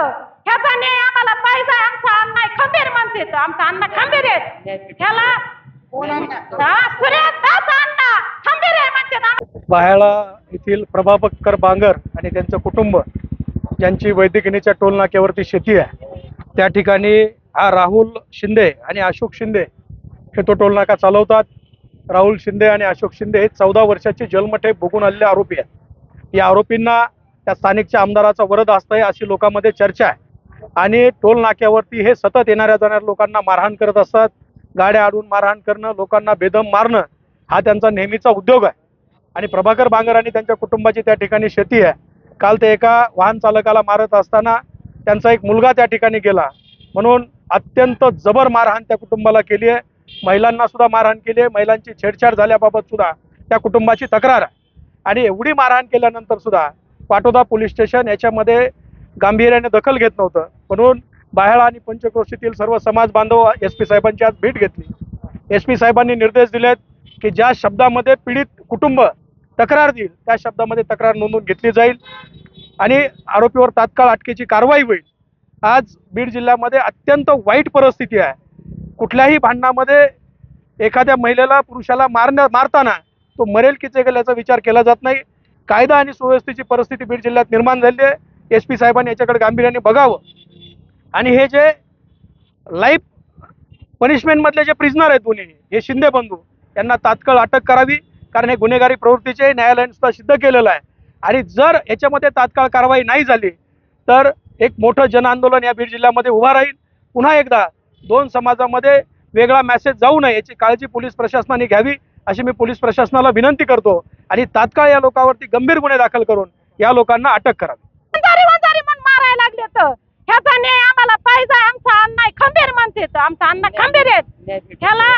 ह्याचा न्याय आम्हाला पाहिजे आमचा अण्णा खंबीर म्हणते. आमचा अण्णा खंबीर आहेत ह्याला हा, सूर्यदास अण्णा खंबीर आहे म्हणते आम्हाला. बाहेळा येथील प्रभाकर बांगर आणि त्यांचं कुटुंब ज्यांची वैद्यकिनीच्या टोल नाक्यावरती शेती आहे. त्या ठिकाणी हा राहुल शिंदे आणि अशोक शिंदे हे तो टोल नाका चालवतात. राहुल शिंदे आणि अशोक शिंदे हे चौदा वर्षाचे जन्मठेप भोगून आलेले आरोपी आहेत. या आरोपींना त्या स्थानिकच्या आमदाराचा वरद असतंय अशी लोकांमध्ये चर्चा आहे. आणि टोल नाक्यावरती हे सतत येणाऱ्या जाणाऱ्या लोकांना मारहाण करत असतात. गाड्या आडून मारहाण करणं लोकांना बेदम मारणं हा त्यांचा नेहमीचा उद्योग आहे. आणि प्रभाकर बांगर आणि त्यांच्या कुटुंबाची त्या ठिकाणी शेती आहे. काल ते एका वाहन चालकाला मारत असताना त्यांचा एक मुलगा त्या ठिकाणी गेला. म्हणून अत्यंत जबर मारहाण त्या कुटुंबाला केली आहे. महिलांना सुद्धा मारहाण केली आहे. महिलांची छेडछाड झाल्याबाबत सुद्धा त्या कुटुंबाची तक्रार आहे. आणि एवढी मारहाण केल्यानंतर सुद्धा पाटोदा पोलीस स्टेशन याच्यामध्ये गांभीर्याने दखल घेत नव्हतं. म्हणून बाहेळा आणि पंचक्रोशीतील सर्व समाज बांधव एस पी साहेबांची आज भेट घेतली. एस पी साहेबांनी निर्देश दिलेत की ज्या शब्दामध्ये पीडित कुटुंब तक्रार देईल त्या शब्दामध्ये तक्रार नोंदवून घेतली जाईल आणि आरोपीवर तात्काळ अटकेची कारवाई होईल. आज बीड जिल्ह्यामध्ये अत्यंत वाईट परिस्थिती आहे. कुठल्याही भांडणामध्ये एखाद्या महिलेला पुरुषाला मारण्या मारताना तो मरेल की जगेल याचा विचार केला जात नाही. कायदा आणि सुव्यवस्थेची परिस्थिती बीड जिल्ह्यात निर्माण झाली आहे. एस पी साहेबांनी याच्याकडे गांभीर्याने बघावं. आणि हे जे लाईफ पनिशमेंटमधले जे प्रिझनर आहेत दोन्ही हे शिंदे बंधू यांना तात्काळ अटक करावी कारण हे गुन्हेगारी प्रवृत्तीचे न्यायालयाने सुद्धा सिद्ध केलेलं आहे. आणि जर याच्यामध्ये तात्काळ कारवाई नाही झाली तर एक मोठं जनआंदोलन या बीड जिल्ह्यामध्ये उभा राहील. पुन्हा एकदा दोन समाजामध्ये वेगळा मॅसेज जाऊ नये याची काळजी पोलीस प्रशासनाने घ्यावी. अशी मी पोलीस प्रशासनाला विनंती करतो आणि तात्काळ या लोकांवरती गंभीर गुन्हे दाखल करून या लोकांना अटक करावी मारायला लागले तर ह्याचा न्याय आम्हाला पाहिजे आमचा अण्णा खंबीर म्हणते तर. आमचा अण्णा खंबीर आहेत ह्याला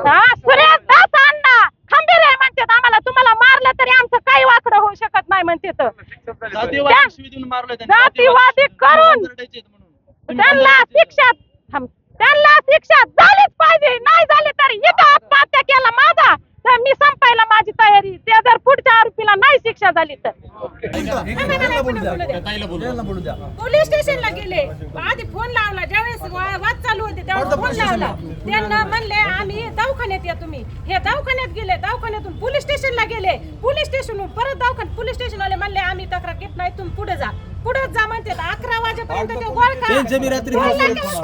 हा, सूर्यदास अण्णा खंबीर आहे म्हणते आम्हाला तुम्हाला मारलं तरी आमचं काही वाकडं होऊ शकत नाही म्हणते. जातीवादी करून. त्यांना शिक्षा. त्यांना शिक्षा झालीच पाहिजे नाही झाली तर इथं आत्महत्या केला माझा तर मी संपायला माझी तयारी ते जर पुढच्या आरोपीला नाही शिक्षा झाली तर पोलीस स्टेशनला गेले. आधी फोन लावला. ज्यावेळेस वाद चालू होते त्यावेळेस फोन लावला. त्यांना म्हणले आम्ही दवाखान्यात या तुम्ही. हे दवाखान्यात गेले. दवाखान्यातून पोलीस स्टेशनला गेले. पोलीस स्टेशनहून परत दवाखान्यात पोलीस स्टेशन वाले म्हणले आम्ही तक्रार घेत नाही तुम्ही पुढे जा. पुढे जा म्हणते अकरा वाजेपर्यंत तो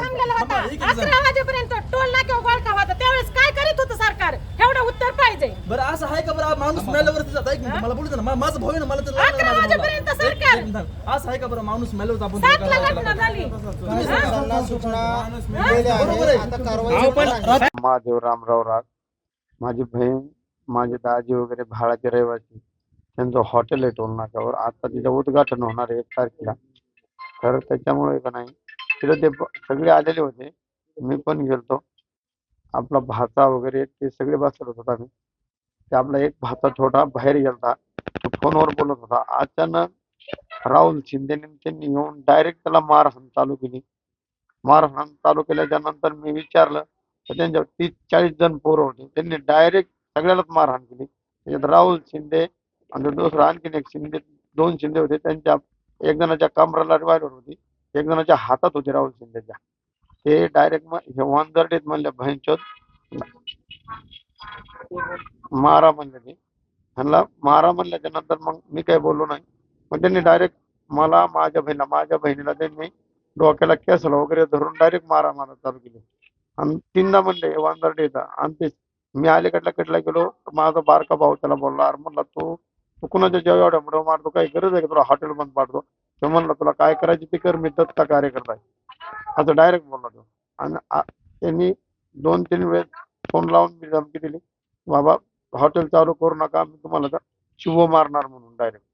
थांबलेला होता. इकडे जा. अकरा वाजेपर्यंत टोल नाक्यावर गोळका होता त्यावेळेस काय करीत होतं सरकार एवढं उत्तर पाहिजे बरं असं आहे का बरं? माणूस मेल्यावरती जात ऐक मिनिट, मला बोलू दे ना. मा- माझा भाऊ आहे ना मला तर लागलं अकरा माझ्या वाजेपर्यंत भावाला. सरकार. एक मिनिट थांब. असं आहे का बरं? माणूस मेल्यावर आपण सातला घटना झाली. तुम्ही सांगा. त्यांना सूचना दिलेल्या बरोबर आहे. आहे. आता कारवाई करणार आहे. महादेव रामराव राग. माझी बहीण माझे दाजी वगैरे भाडाचे रहिवासी. त्यांचं हॉटेल आहे टोल नाक्यावर आता तिचं उद्घाटन होणार आहे एक तारखेला. तर त्याच्यामुळे का नाही तिथं ते ब- सगळे आलेले होते. मी पण गेलतो. आपला भाचा वगैरे ते सगळे बसत होता आम्ही. ते आपला एक भाचा छोटा बाहेर गेला तो फोनवर बोलत होता. अचानक राहुल शिंदे त्यांनी येऊन डायरेक्ट त्याला मारहाण चालू केली. मारहाण चालू केल्याच्यानंतर मी विचारलं तर त्यांच्यावर तीस चाळीस जण पोरं होते. त्यांनी डायरेक्ट सगळ्यालाच मारहाण केली. त्याच्यात राहुल शिंदे आणि दुसरा आणखीन एक शिंदे दोन शिंदे होते. त्यांच्या एक जणाच्या कमराला रिवायवर होती. एक जणाच्या हातात होती राहुल शिंदेच्या. ते डायरेक्ट हे वांदरडेत म्हणले भयंचोत मारा म्हणले ते ह्यांना मारा म्हणल्याच्या नंतर मग मी काही बोललो नाही. मग त्यांनी डायरेक्ट मला माझ्या बहिणीला माझ्या बहिणीला त्यांनी डोक्याला केसला वगैरे धरून डायरेक्ट मारा मारा चालू केली. आणि तीनदा म्हणले वांदर्डे येतं आणि तेच मी अलीकडल्या कडला गेलो माझा बारका भाऊ त्याला बोलला अरे म्हणला तू तू कुणाच्या जेव्हा एवढ्या मोठं मारतो काही गरज आहे का तुला? हॉटेल बंद पाडतो तो म्हणला तुला काय करायची ते कर मी दत्ता कार्यकर्ता आहे. असं डायरेक्ट बोलला तो. आणि त्यांनी दोन तीन वेळेस फोन लावून मी धमकी दिली. बाबा हॉटेल चालू करू नका मी तुम्हाला शिव मारणार म्हणून डायरेक्ट